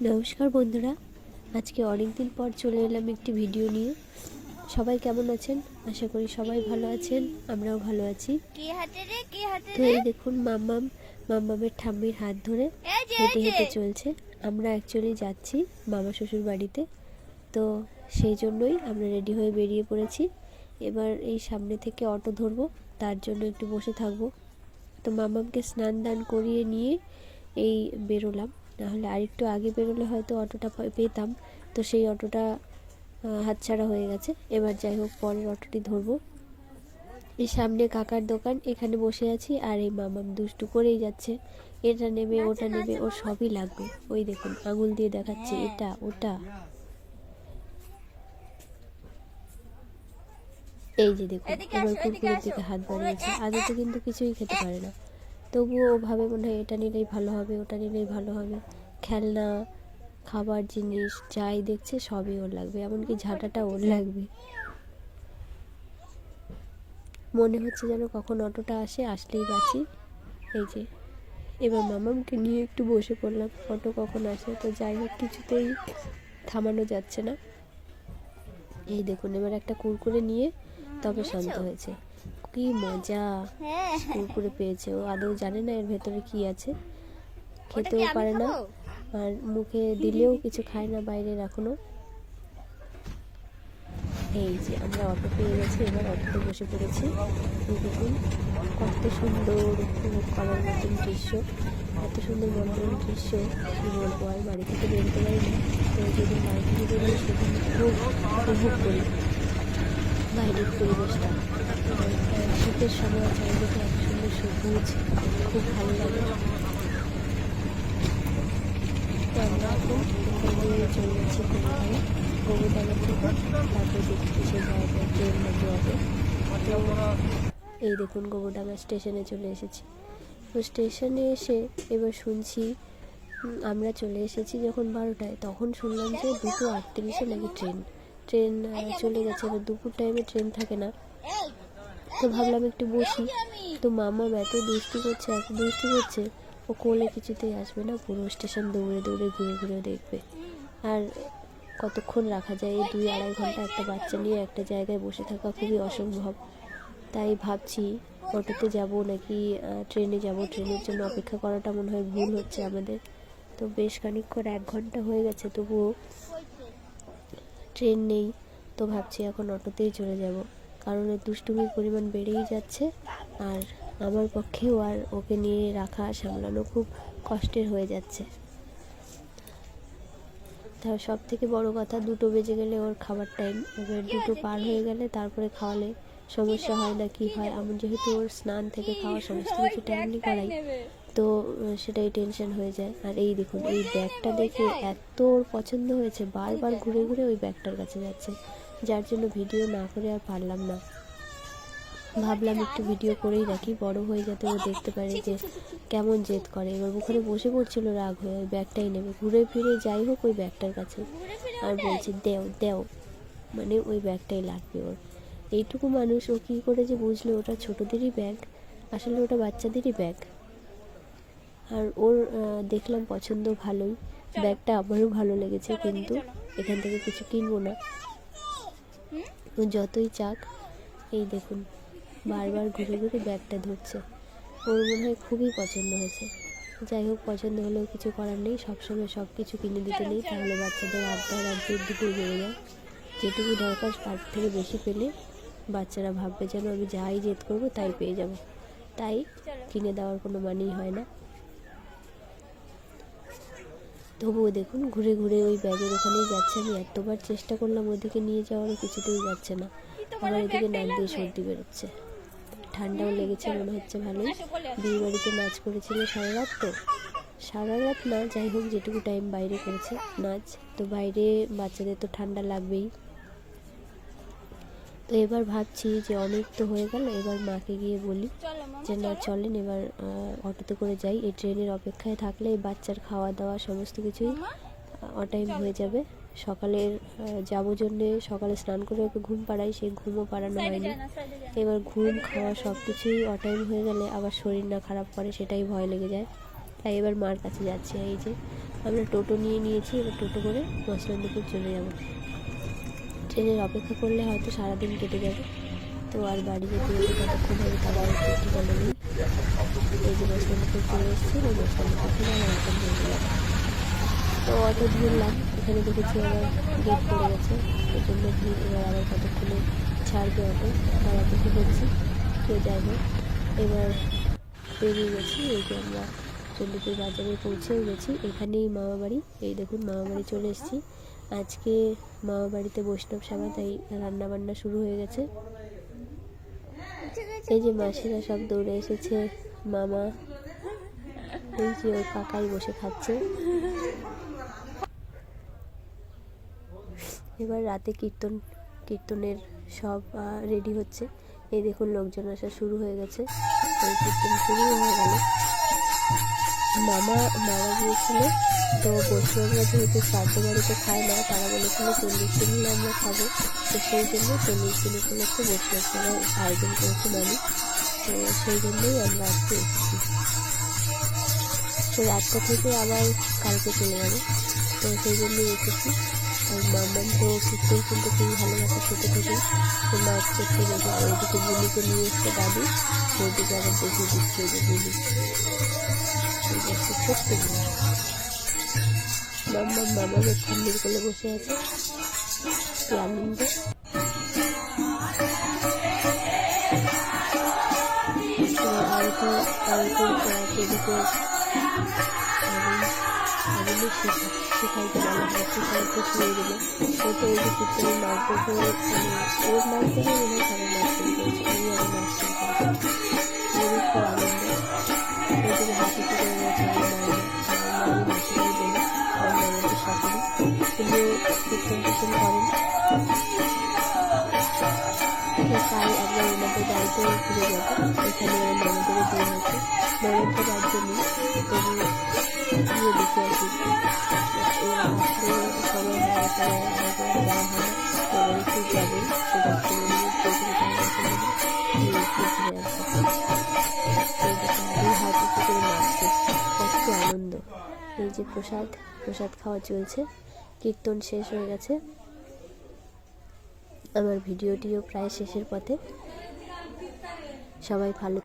নমস্কার বন্ধুরা। আজকে অনেক দিন পর চলে এলাম একটি ভিডিও নিয়ে। সবাই কেমন আছেন? আশা করি সবাই ভালো আছেন আমরাও ভালো আছি। কি হাতে রে কি হাতে তো রে? এই দেখুন মাম্মাম মাম্মামের ঠাম্মির হাত ধরে হেঁটে হেঁটে চলছে। আমরা অ্যাকচুয়ালি যাচ্ছি মামা শ্বশুর বাড়িতে। তো সেই জন্যই আমরা রেডি হয়ে বেরিয়ে পড়েছি। এবার এই সামনে থেকে অটো ধরবো তার জন্য একটু বসে থাকব। তো মামামকে স্নান দান করিয়ে নিয়ে এই বেরোলাম। নাহলে আরেকটু আগে বেরোলে হয়তো অটোটা পেতাম। তো সেই অটোটা হাতছাড়া হয়ে গেছে। এবার যাই হোক পরের অটোটি ধরবো। এই সামনে কাকার দোকান এখানে বসে আছি। আর এই মামাম দুষ্টু করেই যাচ্ছে। এটা নেবে ওটা নেবে ওর সবই লাগবে। ওই দেখুন আঙুল দিয়ে দেখাচ্ছে। এটা ওটা। এই যে দেখুন এবার কুরকুরের দিকে হাত বাড়িয়েছে। আগে তো কিন্তু কিছুই খেতে পারে না। তবুও ও ভাবে মনে হয় এটা নিলেই ভালো হবে ওটা নিলেই ভালো হবে। খেলনা খাবার জিনিস যাই দেখছে সবই ওর লাগবে এমনকি ঝাঁটাটা ওর লাগবে। মনে হচ্ছে যেন কখন অটোটা আসে আসলেই বাঁচি। এই যে এবার মামামকে নিয়ে একটু বসে পড়লাম অটো কখন আসে? তো যাই হোক কিছুতেই থামানো যাচ্ছে না। এই দেখুন এবার একটা কুরকুরে নিয়ে তবে শান্ত হয়েছে। কি মজা। হ্যাঁ। কুরকুরে পেয়েছে ও। আদৌ জানে না এর ভেতরে কি আছে। খেতেও পারে না। আর মুখে দিলেও কিছু খায় না বাইরে এখনও। এই যে আমরা অটো পেয়ে গেছি এবার অটোতে বসে পড়েছি। দেখুন কত সুন্দর উপভোগ করার মতন দৃশ্য। এত সুন্দর মনোরম দৃশ্য। কি বলব আর বাড়ি থেকে বেরোতে পারিনি। তো যেদিন বাড়ি থেকে বেরোই সেদিন খুব উপভোগ করি। বাইরের পরিবেশটা শীতের সময় চারিদিকে সুন্দর সবুজ, খুব ভালো লাগে। চলে ট্রেন এই দেখুন গোবরডাঙ্গা স্টেশনে চলে এসেছি। তো স্টেশনে এসে এবার শুনছি আমরা চলে এসেছি যখন বারোটায়, তখন শুনলাম যে দুটো আটত্রিশে নাকি ট্রেন। ট্রেন চলে গেছে এবার দুপুর টাইমে ট্রেন থাকে না। তো ভাবলাম একটু বসি। তো মামা এত দুষ্টি করছে এত দুষ্টি করছে ও কোলে কিছুতেই আসবে না পুরো স্টেশন দৌড়ে দৌড়ে ঘুরে ঘুরে দেখবে। আর কতক্ষণ রাখা যায়? এই দুই আড়াই ঘণ্টা একটা বাচ্চা নিয়ে একটা জায়গায় বসে থাকা খুবই অসম্ভব। তাই ভাবছি অটোতে যাব নাকি ট্রেনে যাব? ট্রেনের জন্য অপেক্ষা করাটা মনে হয় ভুল হচ্ছে আমাদের। তো বেশ খানিকক্ষণ এক ঘণ্টা হয়ে গেছে তবুও ট্রেন নেই। তো ভাবছি এখন অটোতেই চলে যাব। কারণ এর দুষ্টুমির পরিমাণ বেড়েই যাচ্ছে। আর আমার পক্ষেও আর ওকে নিয়ে রাখা সামলানো খুব কষ্টের হয়ে যাচ্ছে। তা সব থেকে বড় কথা, দুটো বেজে গেলে ওর খাবার টাইম এবার দুটো পার হয়ে গেলে তারপরে খাওয়ালে সমস্যা হয় না, কি হয়? আমি যেহেতু ওর স্নান থেকে খাওয়া সমস্ত কিছু টাইমলি করাই তো সেটাই টেনশন হয়ে যায়। আর এই দেখুন, এই ব্যাগটা দেখে এত ওর পছন্দ হয়েছে, বারবার ঘুরে ঘুরে ওই ব্যাগটার কাছে যাচ্ছে। যার জন্য ভিডিও না করে আর পারলাম না। ভাবলাম একটু ভিডিও করেই রাখি বড় হয়ে যাতে ও দেখতে পারে যে কেমন জেদ করে। এবার ওখানে বসে পড়ছিল রাগ হয়ে, ওই ব্যাগটাই নেবে। ঘুরে ফিরে যাই হোক ওই ব্যাগটার কাছে। আর বলছে, দেও দেও। মানে ওই ব্যাগটাই লাগবে ওর। এইটুকু মানুষ ও কী করে যে বুঝলো, ওটা ছোটোদেরই ব্যাগ। আসলে ওটা বাচ্চাদেরই ব্যাগ। আর ওর দেখলাম পছন্দ ভালোই। ব্যাগটা আমারও ভালো লেগেছে কিন্তু এখান থেকে কিছু কিনবো না। ও যতই চাক এই দেখুন বারবার ঘুরে ঘুরে ব্যাগটা ধরছে। ওর মনে হয় খুবই পছন্দ হয়েছে। যাই হোক পছন্দ হলেও কিছু করার নেই সবসময় সব কিছু কিনে দিতে নেই তাহলে বাচ্চাদের আবদার আর জেদ দুটোই বেড়ে যায়। যেটুকু দরকার তার থেকে বেশি পেলে বাচ্চারা ভাববে যেন আমি যাই জেদ করব তাই পেয়ে যাব। তাই কিনে দেওয়ার কোনো মানেই হয় না। তবুও দেখুন, ঘুরে ঘুরে ওই ব্যাগের ওখানেই যাচ্ছে। আমি এতবার চেষ্টা করলাম ওইদিকে নিয়ে যাওয়ারও কিছুতেই যাচ্ছে না। আমার এদিকে নাক দিয়ে সর্দি বেরোচ্ছে। ঠান্ডাও লেগেছে, মনে হচ্ছে ভালোই। বিয়ে বাড়িতে নাচ করেছিল সারা রাত তো। সারা রাত না, যাই হোক, যেটুকু টাইম বাইরে করেছে নাচ। তো বাইরে বাচ্চাদের তো ঠান্ডা লাগবেই। এবার ভাবছি যে অনেক তো হয়ে গেল এবার মাকে গিয়ে বলি যে না চলেন এবার অটোতে করে যাই। এই ট্রেনের অপেক্ষায় থাকলে এই বাচ্চার খাওয়া দাওয়া সমস্ত কিছুই অটাইম হয়ে যাবে। সকালের যাব জন্যে সকালে স্নান করে ওকে ঘুম পাড়াই সেই ঘুমও পাড়ানো হয়নি। এবার ঘুম খাওয়া সব কিছুই অটাইম হয়ে গেলে আবার শরীর না খারাপ করে সেটাই ভয় লেগে যায়। তাই এবার মার কাছে যাচ্ছি এই যে। আমরা টোটো নিয়ে নিয়েছি এবার টোটো করে মসলানদিপুর চলে যাব। ট্রেনের অপেক্ষা করলে হয়তো সারাদিন কেটে যাবে। তো আর বাড়ি যেতে যেতে কতক্ষণ হবে আর একটু ঠিকানা নেই। এই যে মসলানদিপুর চলে এসেছি ওই থেকে আমার হয়ে গেলাম তো অত ঘুরলাম এখানে দেখেছি আবার গেট পড়ে গেছে। ওই জন্য ভিড়, এবার আবার কতক্ষণে ছাড়বে অটো, তার অপেক্ষা করছি। কেউ যাই এবার বেরিয়ে গেছি, এই যে আমরা চণ্ডীপুর বাজারে পৌঁছেও গেছি। এখানেই মামাবাড়ি, এই দেখুন মামাবাড়ি চলে এসেছি। আজকে মামা বাড়িতে বৈষ্ণব সেবা, তাই রান্না বান্না শুরু হয়ে গেছে। এই যে মাসিরা সব দৌড়ে এসেছে, মামা এই যে ওর কাকাই বসে খাচ্ছে। এবার রাতে কীর্তন, কীর্তনের সব রেডি হচ্ছে। এই দেখুন লোকজন আসা শুরু হয়ে গেছে। কীর্তন শুরু হয়ে গেল। মামা মারা গিয়েছিল। তো বৈষ্ণবরা যেহেতু শ্রাদ্ধ বাড়িতে খায় না, তারা বলেছিল চল্লিশ হলে আমরা খাব। তো সেই জন্য চল্লিশ দিন উপলক্ষে বৈষ্ণব সভার আয়োজন করেছে মামি। তো সেই জন্যই আমরা আজকে এসেছি। তো রাতটা থেকে আবার কালকে চলে যাবে। তো সেই জন্যই এসেছি। আর মামাম তো কীর্তন শুনতে খুবই ভালোবাসে, ছোটো থেকে। তো নাচ করতে গেছে ওইদিকে বুলিকে নিয়ে এসছে দাদু। সেইদিকে আবার দেখিয়ে দিচ্ছে যে বুলি। বুলি মাম্মা মামামের ঠান্ডির কোলে বসে আছে। কি আনন্দ। যে কীর্তনের নাচ দেখে মানে ওর নাচ দেখে মনে সবাই করেছে আমি আগে নাচ করেছি ওরই খুব আনন্দ ওইদিকে হাসি করে গেছে বাড়িতে ঘুরে যাব এখানে আমার ননদেরও বিয়ে হয়েছে ননদ তো রাজ্য নেই তবু গিয়ে করে নাচছে কত আনন্দ এই যে প্রসাদ প্রসাদ খাওয়া চলছে কীর্তন শেষ হয়ে গেছে আমার ভিডিওটিও প্রায় শেষের পথে। সবাই ভালো